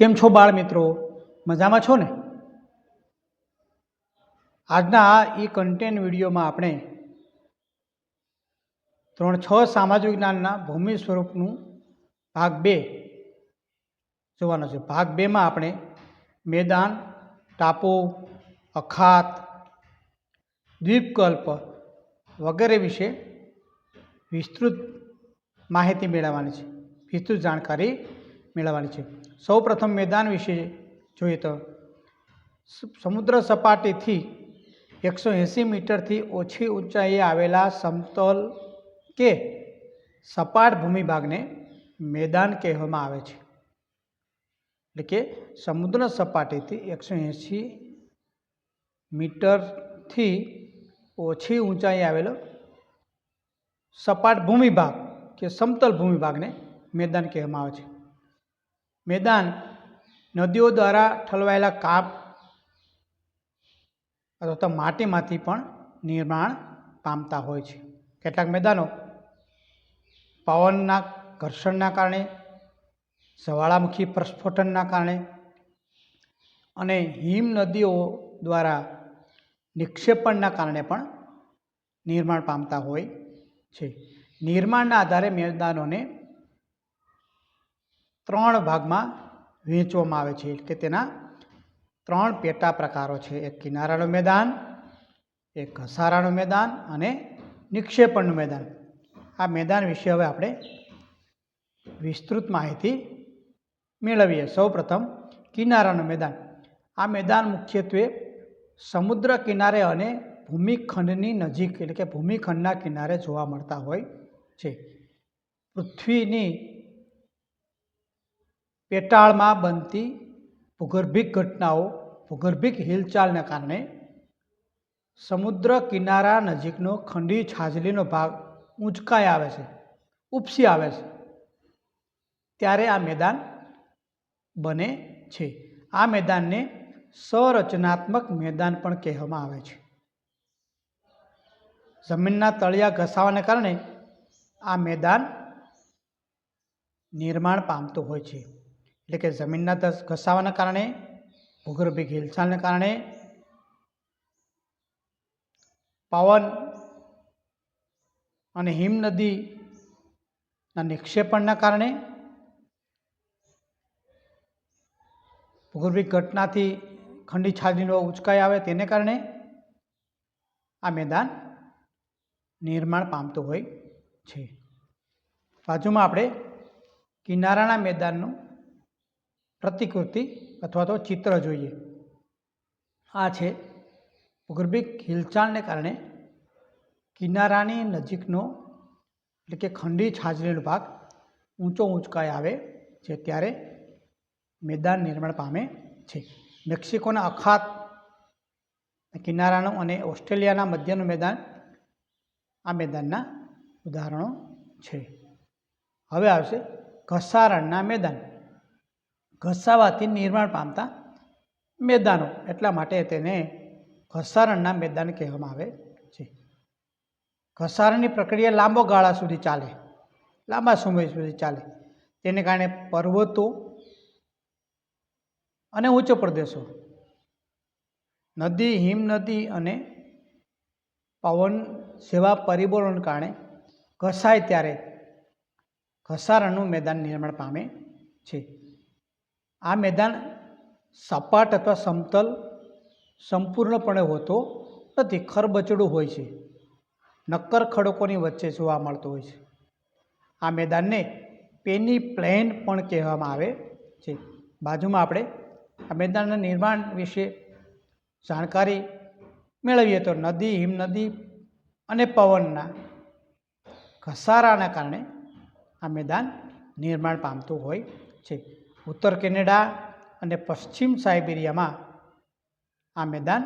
કેમ છો બાળ મિત્રો? મજામાં છો ને? આજના આ ઈ કન્ટેન્ટ વિડીયોમાં આપણે ધોરણ છ સામાજિક જ્ઞાનના ભૂમિ સ્વરૂપનું ભાગ બે જોવાનો છે. ભાગ બેમાં આપણે મેદાન, ટાપુ, અખાત, દ્વીપકલ્પ વગેરે વિશે વિસ્તૃત માહિતી મેળવવાની છે. વિસ્તૃત જાણકારી મેળવવાની છે. સૌ પ્રથમ મેદાન વિશે જોઈએ તો સ- સમુદ્ર સપાટીથી એકસો એંસી મીટરથી ઓછી ઊંચાઈએ આવેલા સમતલ કે સપાટ ભૂમિભાગને મેદાન કહેવામાં આવે છે. એટલે કે સમુદ્ર સપાટીથી એકસો એંસી મીટરથી ઓછી ઊંચાઈએ આવેલો સપાટ ભૂમિભાગ કે સમતલ ભૂમિભાગને મેદાન કહેવામાં આવે છે. મેદાન નદીઓ દ્વારા ઠલવાયેલા કાપ અથવા તો માટીમાંથી પણ નિર્માણ પામતા હોય છે. કેટલાક મેદાનો પવનના ઘર્ષણના કારણે, જ્વાળામુખી પ્રસ્ફોટનના કારણે અને હિમ નદીઓ દ્વારા નિક્ષેપણના કારણે પણ નિર્માણ પામતા હોય છે. નિર્માણના આધારે મેદાનોને ત્રણ ભાગમાં વહેંચવામાં આવે છે. એટલે કે તેના ત્રણ પેટા પ્રકારો છે. એક કિનારાનું મેદાન, એક ઘસારાનું મેદાન અને નિક્ષેપણનું મેદાન. આ મેદાન વિશે હવે આપણે વિસ્તૃત માહિતી મેળવીએ. સૌપ્રથમ કિનારાનું મેદાન. આ મેદાન મુખ્યત્વે સમુદ્ર કિનારે અને ભૂમિખંડની નજીક, એટલે કે ભૂમિખંડના કિનારે જોવા મળતા હોય છે. પૃથ્વીની પેટાળમાં બનતી ભૂગર્ભિક ઘટનાઓ, ભૂગર્ભિક હિલચાલને કારણે સમુદ્ર કિનારા નજીકનો ખંડી છાજલીનો ભાગ ઊંચકાઈ આવે છે, ઉપસી આવે છે. ત્યારે આ મેદાન બને છે. આ મેદાનને સંરચનાત્મક મેદાન પણ કહેવામાં આવે છે. જમીનના તળિયા ઘસાવાને કારણે આ મેદાન નિર્માણ પામતું હોય છે. એટલે કે જમીનના દસ ઘસાવાના કારણે, ભૂગર્ભિક હિલચાલને કારણે, પવન અને હિમનદીના નિક્ષેપણના કારણે, ભૂગર્ભિક ઘટનાથી ખંડી છાજલીનો ઉચકાઈ આવે તેને કારણે આ મેદાન નિર્માણ પામતું હોય છે. બાજુમાં આપણે કિનારાના મેદાનનું પ્રતિકૃતિ અથવા તો ચિત્ર જોઈએ. આ છે ભૂગર્ભિક હિલચાલને કારણે કિનારાની નજીકનો એટલે કે ખંડી છાજલીનો ભાગ ઊંચો ઊંચકાઈ આવે છે ત્યારે મેદાન નિર્માણ પામે છે. મેક્સિકોના અખાત કિનારાનું અને ઓસ્ટ્રેલિયાના મધ્યનું મેદાન આ મેદાનના ઉદાહરણો છે. હવે આવશે ઘસારણના મેદાન. ઘસાવાથી નિર્માણ પામતા મેદાનો. એટલા માટે તેને ઘસારણના મેદાન કહેવામાં આવે છે. ઘસારણની પ્રક્રિયા લાંબો ગાળા સુધી ચાલે, લાંબા સમય સુધી ચાલે. તેને કારણે પર્વતો અને ઊંચો પ્રદેશો, નદી, હિમનદી અને પવન જેવા પરિબળોને કારણે ઘસાય ત્યારે ઘસારણનું મેદાન નિર્માણ પામે છે. આ મેદાન સપાટ અથવા સમતલ સંપૂર્ણપણે હોતો નથી. ખરબચડું હોય છે. નક્કર ખડકોની વચ્ચે જોવા મળતું હોય છે. આ મેદાનને પેની પ્લેન પણ કહેવામાં આવે છે. બાજુમાં આપણે આ મેદાનના નિર્માણ વિશે જાણકારી મેળવીએ તો નદી, હિમનદી અને પવનના ઘસારાના કારણે આ મેદાન નિર્માણ પામતું હોય છે. ઉત્તર કેનેડા અને પશ્ચિમ સાઇબેરિયામાં આ મેદાન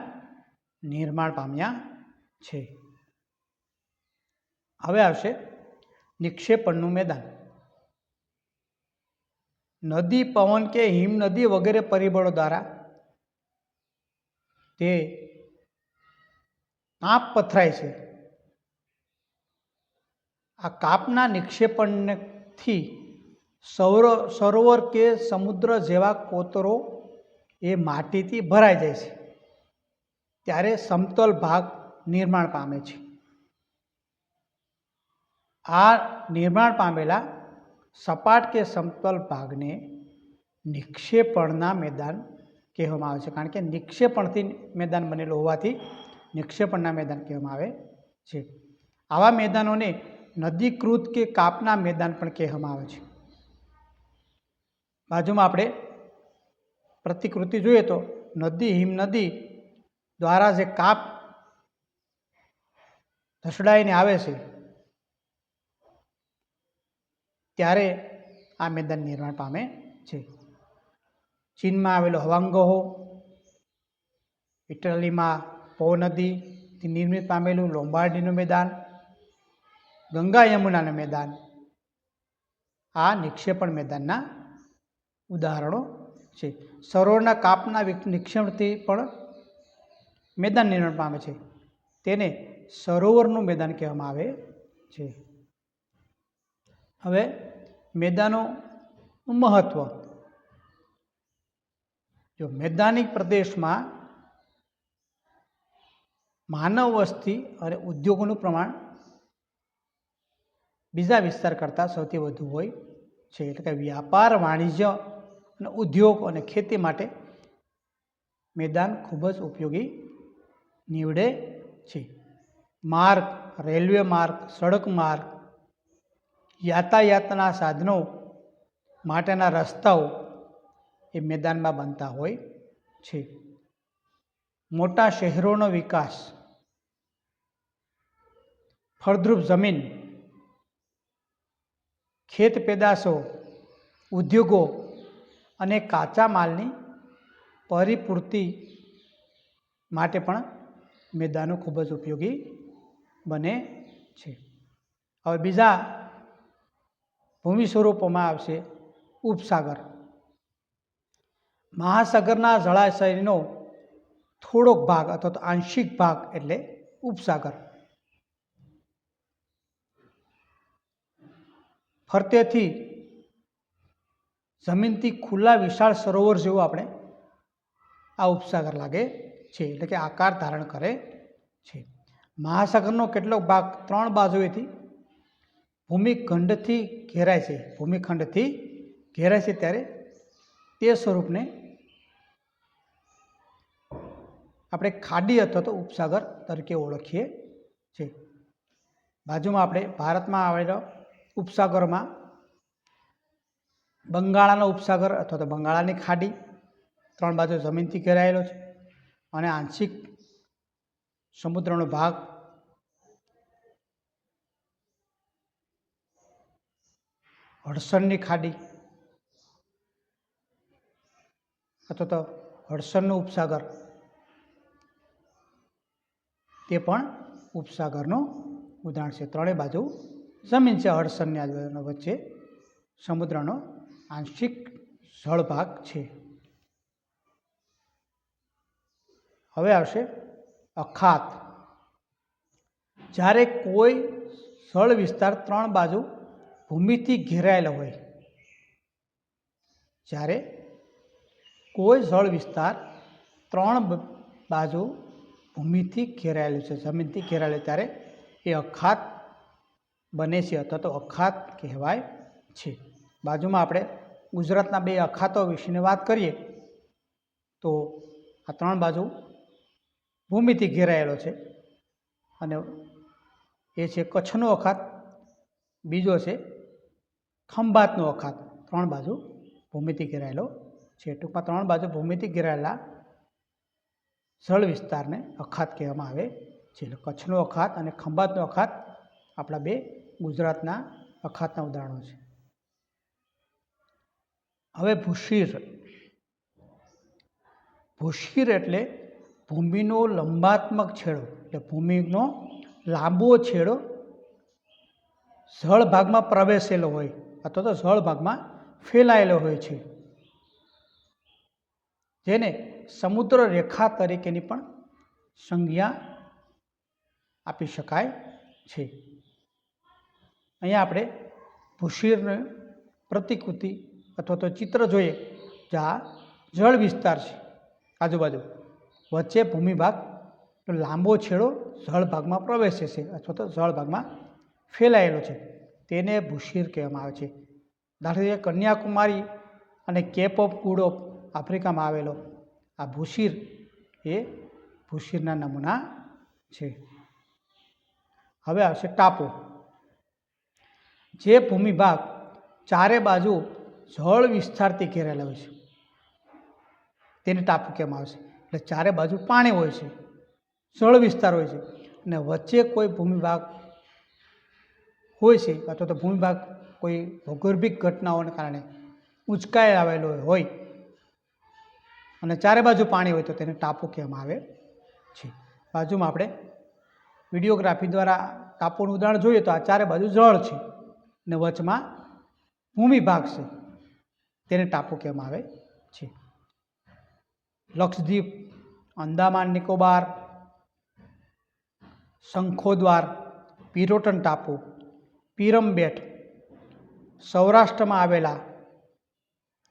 નિર્માણ પામ્યા છે. હવે આવશે નિક્ષેપણનું મેદાન. નદી પવન કે હિમનદી વગેરે પરિબળો દ્વારા તે કાપ પથરાય છે. આ કાપના નિક્ષેપણથી સૌર, સરોવર કે સમુદ્ર જેવા કોતરો એ માટીથી ભરાઈ જાય છે. ત્યારે સમતલ ભાગ નિર્માણ પામે છે. આ નિર્માણ પામેલા સપાટ કે સમતલ ભાગને નિક્ષેપણના મેદાન કહેવામાં આવે છે. કારણ કે નિક્ષેપણથી મેદાન બનેલું હોવાથી નિક્ષેપણના મેદાન કહેવામાં આવે છે. આવા મેદાનોને નદીકૃત કે કાપના મેદાન પણ કહેવામાં આવે છે. બાજુમાં આપણે પ્રતિકૃતિ જોઈએ તો નદી, હિમનદી દ્વારા જે કાપ ધસડાઈને આવે છે, ત્યારે આ મેદાન નિર્માણ પામે છે. ચીનમાં આવેલો હવાંગોહો, ઇટલીમાં પો નદીથી નિર્મિત પામેલું લોંબાર્ડીનું મેદાન, ગંગા યમુનાનું મેદાન, આ નિક્ષેપણ મેદાનના ઉદાહરણો છે. સરોવરના કાપના નિક્ષેપણથી પણ મેદાન નિર્માણ પામે છે. તેને સરોવરનું મેદાન કહેવામાં આવે છે. હવે મેદાનોનું મહત્ત્વ જો મેદાનિક પ્રદેશમાં માનવ વસ્તી અને ઉદ્યોગોનું પ્રમાણ બીજા વિસ્તાર કરતાં સૌથી વધુ હોય છે, એટલે કે વ્યાપાર, વાણિજ્ય અને ઉદ્યોગ અને ખેતી માટે મેદાન ખૂબ જ ઉપયોગી નીવડે છે. માર્ગ, રેલવે માર્ગ, સડક માર્ગ, યાતાયાતના સાધનો માટેના રસ્તાઓ એ મેદાનમાં બનતા હોય છે. મોટા શહેરોનો વિકાસ, ફળદ્રુપ જમીન, ખેત પેદાશો, ઉદ્યોગો અને કાચા માલની પરિપૂર્તિ માટે પણ મેદાનો ખૂબ જ ઉપયોગી બને છે. હવે બીજા ભૂમિ સ્વરૂપોમાં આવશે ઉપસાગર. મહાસાગરના જળાશયનો થોડોક ભાગ અથવા તો આંશિક ભાગ એટલે ઉપસાગર. ફરતેથી જમીનથી ખુલ્લા વિશાળ સરોવર જેવું આપણે આ ઉપસાગર લાગે છે, એટલે કે આકાર ધારણ કરે છે. મહાસાગરનો કેટલોક ભાગ ત્રણ બાજુએથી ભૂમિખંડથી ઘેરાય છે. ભૂમિખંડથી ઘેરાય છે ત્યારે તે સ્વરૂપને આપણે ખાડી અથવા તો ઉપસાગર તરીકે ઓળખીએ છીએ બાજુમાં આપણે ભારતમાં આવેલો ઉપસાગરોમાં બંગાળાનો ઉપસાગર અથવા તો બંગાળાની ખાડી ત્રણ બાજુ જમીનથી ઘેરાયેલો છે અને આંશિક સમુદ્રનો ભાગ હડસનની ખાડી અથવા તો હડસનનો ઉપસાગર. તે પણ ઉપસાગરનું ઉદાહરણ છે. ત્રણેય બાજુ જમીન છે હડસનની આજુબાજુનો વચ્ચે સમુદ્રનો આંશિક જળભાગ છે. હવે આવશે અખાત. જ્યારે કોઈ સ્થળ વિસ્તાર ત્રણ બાજુ ભૂમિથી ઘેરાયેલો હોય, જ્યારે કોઈ જળ વિસ્તાર ત્રણ બાજુ ભૂમિથી ઘેરાયેલું છે જમીનથી ઘેરાયેલું ત્યારે એ અખાત બને છે, અથવા તો અખાત કહેવાય છે. બાજુમાં આપણે ગુજરાતના બે અખાતો વિશેની વાત કરીએ, તો આ ત્રણ બાજુ ભૂમિથી ઘેરાયેલો છે અને એ છે કચ્છનો અખાત, બીજો છે ખંભાતનો અખાત. ત્રણ બાજુ ભૂમિથી ઘેરાયેલો છે. ટૂંકમાં ત્રણ બાજુ ભૂમિથી ઘેરાયેલા સરળ વિસ્તારને અખાત કહેવામાં આવે છે. એટલે કચ્છનો અખાત અને ખંભાતનો અખાત આપણા બે ગુજરાતના અખાતના ઉદાહરણો છે. હવે ભૂશીર. ભૂશીર એટલે ભૂમિનો લંબાત્મક છેડો, એટલે ભૂમિનો લાંબો છેડો જળ ભાગમાં પ્રવેશેલો હોય, અથવા તો જળ ભાગમાં ફેલાયેલો હોય છે. જેને સમુદ્ર રેખા તરીકેની પણ સંજ્ઞા આપી શકાય છે. અહીંયા આપણે ભૂશીરને પ્રતિકૃતિ અથવા તો ચિત્ર જોઈએ જે આ જળ વિસ્તાર છે, આજુબાજુ. વચ્ચે ભૂમિભાગ લાંબો છેડો જળ ભાગમાં પ્રવેશે છે, અથવા તો જળ ભાગમાં ફેલાયેલો છે. તેને ભૂશીર કહેવામાં આવે છે. દાખલા તરીકે કન્યાકુમારી અને કેપ ઓફ ગુડ ઓફ આફ્રિકામાં આવેલો આ ભૂશીર એ ભૂશીરના નમૂના છે. હવે આવશે ટાપુ. જે ભૂમિભાગ ચારે બાજુ જળ વિસ્તારથી ઘેરાયેલા હોય છે. તેને ટાપુ કહેવામાં આવે છે. એટલે ચારે બાજુ પાણી હોય છે. જળ વિસ્તાર હોય છે. અને વચ્ચે કોઈ ભૂમિભાગ હોય છે અથવા તો ભૂમિભાગ કોઈ ભૌગોલિક ઘટનાઓને કારણે ઉંચકાઈ આવેલો હોય અને ચારે બાજુ પાણી હોય તો તેને ટાપુ કહેવામાં આવે છે. બાજુમાં આપણે વિડીયોગ્રાફી દ્વારા ટાપુનું ઉદાહરણ જોઈએ તો આ ચારે બાજુ જળ છે. અને વચમાં ભૂમિભાગ છે. તેને ટાપુ કહેવામાં આવે છે. લક્ષદ્વીપ, અંદામાન નિકોબાર, શંખોદ્વાર, પિરોટન ટાપુ પીરમ બેટ સૌરાષ્ટ્રમાં આવેલા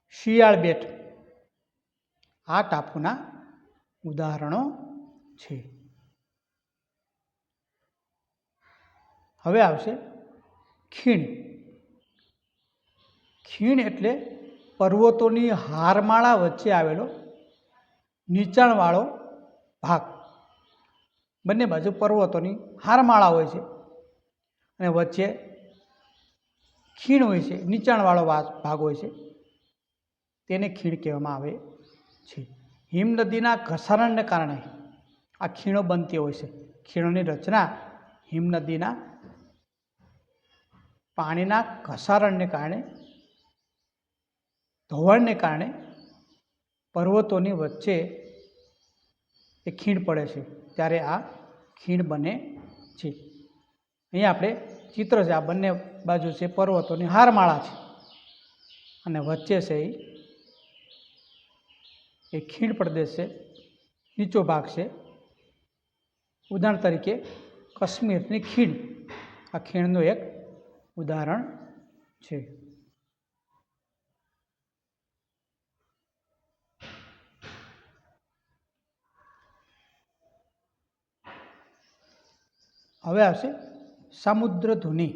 શિયાળ બેટ આ ટાપુના ઉદાહરણો છે. હવે આવશે ખીણ. ખીણ એટલે પર્વતોની હારમાળા વચ્ચે આવેલો નીચાણવાળો ભાગ. બંને બાજુ પર્વતોની હારમાળા હોય છે અને વચ્ચે ખીણ હોય છે, નીચાણવાળો ભાગ હોય છે. તેને ખીણ કહેવામાં આવે છે. હિમ નદીના ઘસારણને કારણે આ ખીણો બનતી હોય છે. ખીણોની રચના હિમ નદીના પાણીના ઘસારણને કારણે ધોવાણને કારણે પર્વતોની વચ્ચે એ ખીણ પડે છે. ત્યારે આ ખીણ બને છે. અહીંયા આપણે ચિત્ર છે, આ બંને બાજુ છે પર્વતોની હારમાળા છે. અને વચ્ચે છે એ ખીણ પ્રદેશ છે, નીચો ભાગ છે. ઉદાહરણ તરીકે કાશ્મીરની ખીણ. આ ખીણનું એક ઉદાહરણ છે. હવે આવશે સમુદ્ર ધુની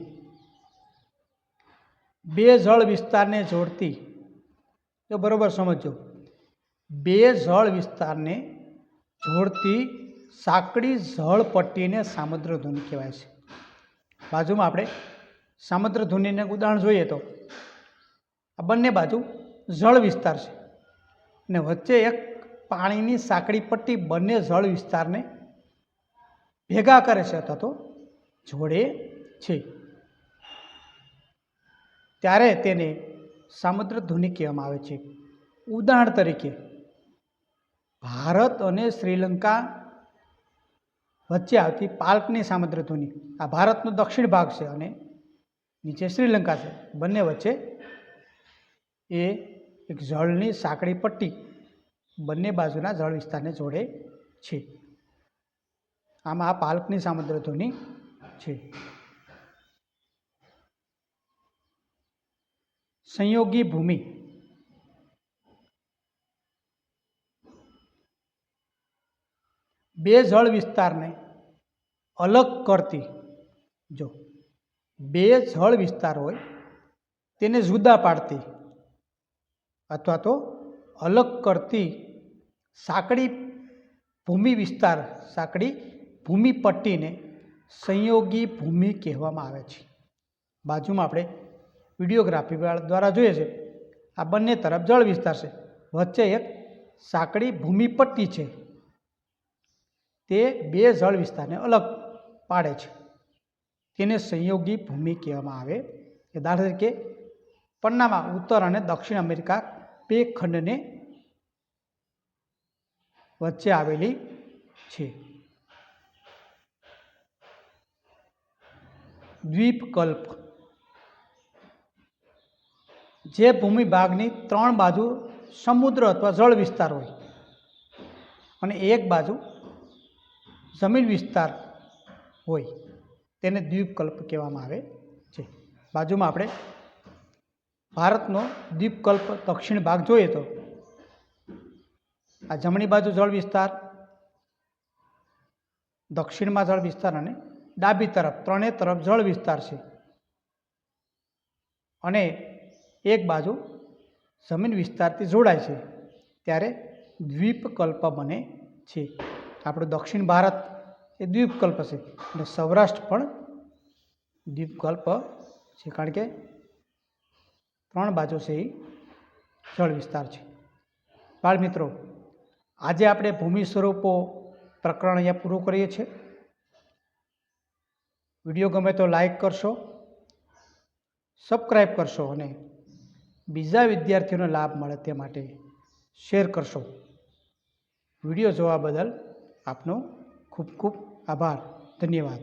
બે જળ વિસ્તારને જોડતી. તો બરાબર સમજો બે જળ વિસ્તારને જોડતી સાંકડી જળ પટ્ટીને સામુદ્ર ધુની કહેવાય છે. બાજુમાં આપણે સામુદ્ર ધુનીને ઉદાહરણ જોઈએ તો. આ બંને બાજુ જળ વિસ્તાર છે. અને વચ્ચે એક પાણીની સાંકડી પટ્ટી બંને જળ વિસ્તારને ભેગા કરે છે અથવા તો જોડે છે. ત્યારે તેને સામુદ્ર ધ્વનિ કહેવામાં આવે છે. ઉદાહરણ તરીકે, ભારત અને શ્રીલંકા વચ્ચે આવતી પાલ્કની સામુદ્ર ધ્વનિ આ ભારતનો દક્ષિણ ભાગ છે અને નીચે શ્રીલંકા છે. બંને વચ્ચે એ એક જળની સાંકડી પટ્ટી બંને બાજુના જળ વિસ્તારને જોડે છે. આમાં આ પાલ્કની સામુદ્ર છે. સંયોગી ભૂમિ. બે જળ વિસ્તારને અલગ કરતી, જો બે જળ વિસ્તાર હોય, તેને જુદા પાડતી અથવા તો અલગ કરતી સાંકડી ભૂમિ વિસ્તાર, સાંકડી ભૂમિ પટ્ટીને સંયોગી ભૂમિ કહેવામાં આવે છે. બાજુમાં આપણે વિડીયોગ્રાફી દ્વારા જોઈએ છે. આ બંને તરફ જળ વિસ્તાર છે. વચ્ચે એક સાંકડી ભૂમિ પટ્ટી છે. તે બે જળ વિસ્તારને અલગ પાડે છે. તેને સંયોગી ભૂમિ કહેવામાં આવે. કે દાખલા તરીકે, પન્નામાં ઉત્તર અને દક્ષિણ અમેરિકા બે ખંડને વચ્ચે આવેલી છે. દ્વીપકલ્પ, જે ભૂમિ ભાગની ત્રણ બાજુ સમુદ્ર અથવા જળ વિસ્તાર હોય અને એક બાજુ જમીન વિસ્તાર હોય, તેને દ્વીપકલ્પ કહેવામાં આવે છે. બાજુમાં આપણે ભારતનો દ્વીપકલ્પ દક્ષિણ ભાગ જોઈએ તો, આ જમણી બાજુ જળ વિસ્તાર, દક્ષિણમાં જળ વિસ્તાર અને ડાબી તરફ, ત્રણેય તરફ જળ વિસ્તાર છે. અને એક બાજુ જમીન વિસ્તારથી જોડાય છે. ત્યારે દ્વીપકલ્પ બને છે. આપણું દક્ષિણ ભારત એ દ્વીપકલ્પ છે અને સૌરાષ્ટ્ર પણ દ્વીપકલ્પ છે. કારણ કે ત્રણ બાજુ છે એ જળ વિસ્તાર છે. બાળ મિત્રો, આજે આપણે ભૂમિ સ્વરૂપો પ્રકરણ અહીંયા પૂરું કરીએ છીએ. વીડિયો ગમે તો લાઈક કરશો સબસ્ક્રાઈબ કરશો અને બીજા વિદ્યાર્થીઓને લાભ મળે તે માટે શેર કરશો. વીડિયો જોવા બદલ આપનો ખૂબ ખૂબ આભાર. ધન્યવાદ.